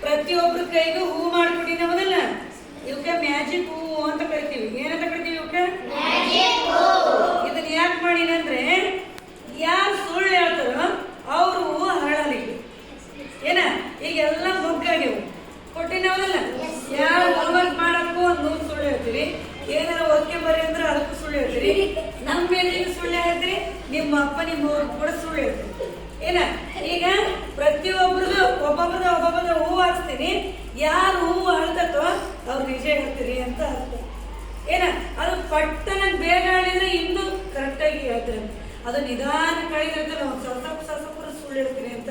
ಪ್ರತಿಯೊಬ್ಬರ ಕೈಗೂ ಹೂ ಮಾಡ್ಕೊಟ್ಟಿನಿ ನಮ್ಮದಲ್ಲ ಇವಕ್ಕೆ ಮ್ಯಾಜಿಕ್ ಹೂ ಅಂತ ಕರಿತೀವಿ. ಏನಂತ ಕರಿತೀವಿ ಇವಕ್ಕೆ ಇದನ್ನ ಯಾಕೆ ಮಾಡಿನಂದ್ರೆ ಯಾರು ಸುಳ್ಳು ಹೇಳ್ತಾರೋ ಅವರು ಹರಳಲಿ. ಏನ? ಈಗ ಎಲ್ಲ ಮೊಗ್ಗಾಗ್ಯವು. ಕೊಟ್ಟಿನವಲ್ಲ ಯಾರು ಹೋಮ್ವರ್ಕ್ ಮಾಡಕ್ಕೂ ಒಂದು ನೂರು ಸುಳ್ಳು ಹೇಳ್ತೀವಿ. ಏನಾರ ಓದ್ಕೆ ಬರ್ರಿ ಅಂದ್ರೆ ಅದಕ್ಕೂ ಸುಳ್ಳು ಹೇಳ್ತೀರಿ ನಮ್ಮ ಮೇಲೆ ಸುಳ್ಳು ಹೇಳಿದ್ರಿ ನಿಮ್ಮ ಅಪ್ಪ ನಿಮ್ಮ ಕೂಡ ಸುಳ್ಳು ಹೇಳ್ತೀನಿ ಏನ? ಈಗ ಪ್ರತಿಯೊಬ್ಬರದು ಒಬ್ಬೊಬ್ಬರದ ಒಬ್ಬೊಬ್ಬರದ ಹೂವು ಹಾಕ್ಸ್ತೀನಿ. ಯಾರು ಹೂವು ಅಳ್ತತೋ ಅವ್ರು ನಿಜ ಹೇಳ್ತೀರಿ ಅಂತ ಅರ್ಥ. ಏನ? ಅದು ಪಟ್ಟನ ಬೇಗ ಹೇಳಿದ್ರೆ ಇನ್ನೂ ಕರೆಕ್ಟಾಗಿ ಹೇಳ್ತಾರೆ. ಅದು ನಿಧಾನ ಕಳೆದಿರ್ತ ನಾವು ಸ್ವಲ್ಪ ಸ್ವಲ್ಪ ಸ್ವಲ್ಪ ಸುಳ್ಳು ಹೇಳ್ತೀನಿ ಅಂತ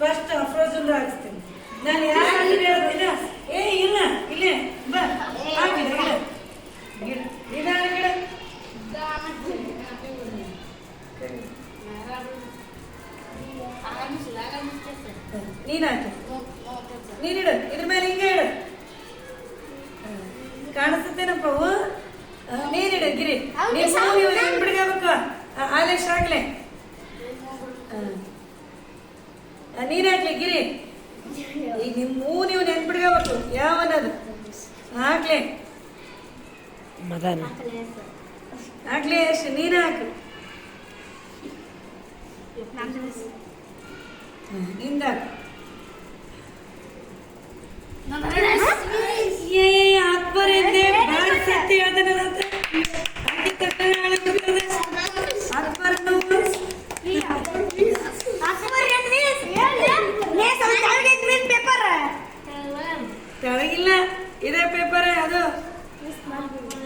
ಫಸ್ಟ್ ಅಫ್ರೋಜನ್ ಹಾಕ್ಸ್ತೀನಿ. ನಾನು ಯಾರು ಹೇಳ್ತೀನ ನೀನ್ ಹಾಕಿ ನೀನಿಡು ಇದ್ರ ಮೇಲೆ ಹಿಂಗೆ ಇಡು ಕಾಣಿಸುತ್ತೇನಪ್ಪ ಅವು ಆ, ನೀನಿಡು ಗಿರಿ ನೀವು ಬಿಡ್ಕೋಬೇಕು ಆಲೇಶ್ ಆಗ್ಲೆ ನೀನ್ ಹಾಕ್ಲಿ ಗಿರಿ ಈಗ ನಿಮ್ ಹೂ ನೀವು ನೆನ್ಪಿಡ್ಕೋಬೇಕು ಯಾವನದು ಹಾಕ್ಲಿ ಮದನ ಹಾಕ್ಲಿ ಅಷ್ಟು ನೀನ್ ಹಾಕು ತೆಳಗಿಲ್ಲ ಇದೇ ಪೇಪರ್ ಅದು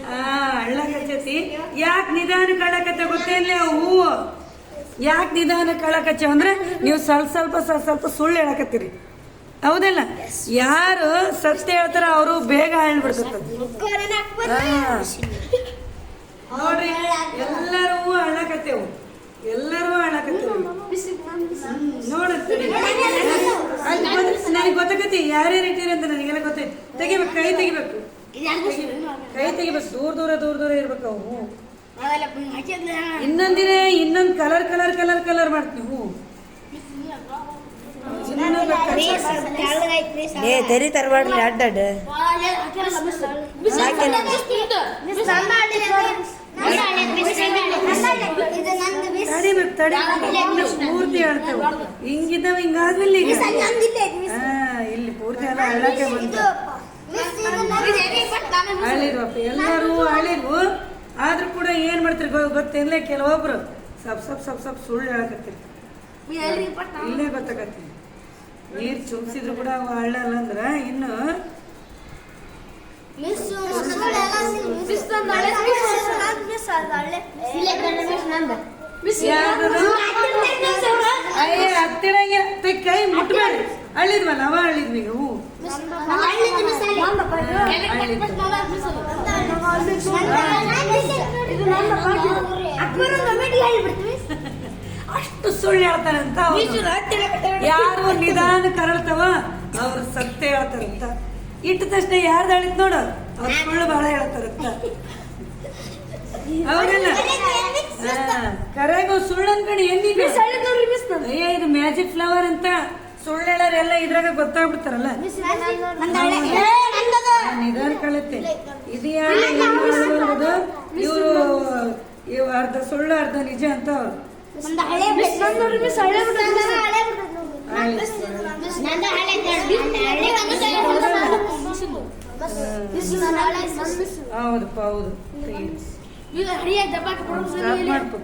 ಆ ಹಳ್ಳ ಯಾಕ್ ನಿಧಾನ ಕಳಕತ್ತೆ ಗೊತ್ತೇನಿಲ್ಲ ಹೂವು ಯಾಕೆ ನಿಧಾನ ಕಳಕಚ್ಚ ಅಂದ್ರೆ ನೀವು ಸ್ವಲ್ಪ ಸ್ವಲ್ಪ ಸ್ವಲ್ಪ ಸ್ವಲ್ಪ ಸುಳ್ಳು ಹೇಳಕತ್ತೀರಿ. ಹೌದಲ್ಲ? ಯಾರು ಸತ್ಯ ಹೇಳ್ತಾರ ಅವರು ಬೇಗ ಹೇಳ್ಬಿಡ್ತಾರೆ ನೋಡ್ರಿ ಎಲ್ಲರೂ ಹೂ ಅಳ್ಳಕತ್ತೇವು ಎಲ್ಲರೂ ಅಳ್ಳಕತ್ತೇವು ನೋಡುತ್ತೆ ನನಗೆ ಗೊತ್ತಾಗತ್ತಿ ಯಾರ್ಯಾರು ಇಟ್ಟಿರಿ ಅಂತ ನನಗೆಲ್ಲ ಗೊತ್ತೈತಿ. ತೆಗಿಬೇಕು ಕೈ ತೆಗಿಬೇಕು. ಕೈ ತೆಗಿಬೇಕು. ದೂರ ದೂರ ದೂರ ದೂರ ಇರ್ಬೇಕು ಅವು. ಇನ್ನೊಂದಿನ ಇನ್ನೊಂದ್ ಕಲರ್ ಕಲರ್ ಕಲರ್ ಕಲರ್ ಮಾಡ್ತೀವಿ ಹೂ ಏ ತೆರಿ ಅಡ್ಡಾಡ ತಡಿ ಪೂರ್ತಿ ಹೇಳ್ತೇವೆ. ಹಿಂಗಿದ್ದಾವ ಹಿಂಗಾದ್ಮೇಲೆ ಇಲ್ಲಿ ಪೂರ್ತಿ ಎಲ್ಲ ಹಳ್ಳಕ್ಕೆ ಬಂತು. ಹಳ್ಳಿದ್ವಪ್ಪ ಎಲ್ಲರೂ ಹಳ್ಳಿದ್ವು ಆದ್ರೂ ಕೂಡ ಏನ್ ಮಾಡ್ತೀರಿ ಗೊ- ಗೊತ್ತೇನ್ಲೆ ಕೆಲವೊಬ್ರು ಸಪ್ ಸಪ್ ಸಪ್ ಸಪ್ ಸುಳ್ಳು ಹೇಳಕತ್ತೀರಿ. ಇಲ್ಲೇ ಗೊತ್ತಾಗತ್ತೆ. ನೀರ್ ಚುಮ್ಸಿದ್ರು ಕೂಡ ಅವು ಹಳ್ಳಲ್ಲ ಅಂದ್ರ ಇನ್ನು? ಅಯ್ಯ ಹತ್ತಿರಂಗಿಲ್ಲ ತೆಗ್ ಕೈ ಮುಟ್ಬೇಡ್ರಿ ಅಳ್ಳಿದ್ವಿ ಅವ ಹೂ ಅಷ್ಟು ಸುಳ್ಳು ಹೇಳ್ತಾರಂತ. ಯಾರು ನಿಧಾನ ಕರಳ್ತವ ಅವ್ರು ಸತ್ಯ ಹೇಳ್ತಾರಂತ ಇಟ್ಟ ತಕ್ಷಣ ಯಾರ್ದು ಹೇಳಿದ್ ನೋಡು ಅವ್ರ ಸುಳ್ಳು ಬಹಳ ಹೇಳ್ತಾರಂತ ಹೌದಲ್ಲ? ಕರೆಗೋ ಸುಳ್ಳು ಅನ್ಕೊಂಡು ಎಲ್ಲಿ ಅಯ್ಯ ಇದು ಮ್ಯಾಜಿಕ್ ಫ್ಲವರ್ ಅಂತ ಸುಳ್ಳು ಹೇಳೋರೆಲ್ಲ ಇದ್ರಾಗ ಗೊತ್ತಾಗ್ಬಿಡ್ತಾರಲ್ಲ? ನಿಧಾನ ಕಳತ್ತೆ ಇದು ಯಾರು ಇವರು ಇವ್ ಅರ್ಧ ಸುಳ್ಳು ಅರ್ಧ ನಿಜ ಅಂತ ಅವ್ರು. ಹೌದಪ್ಪ ಹೌದು. ಮಾಡ್ಬೇಕು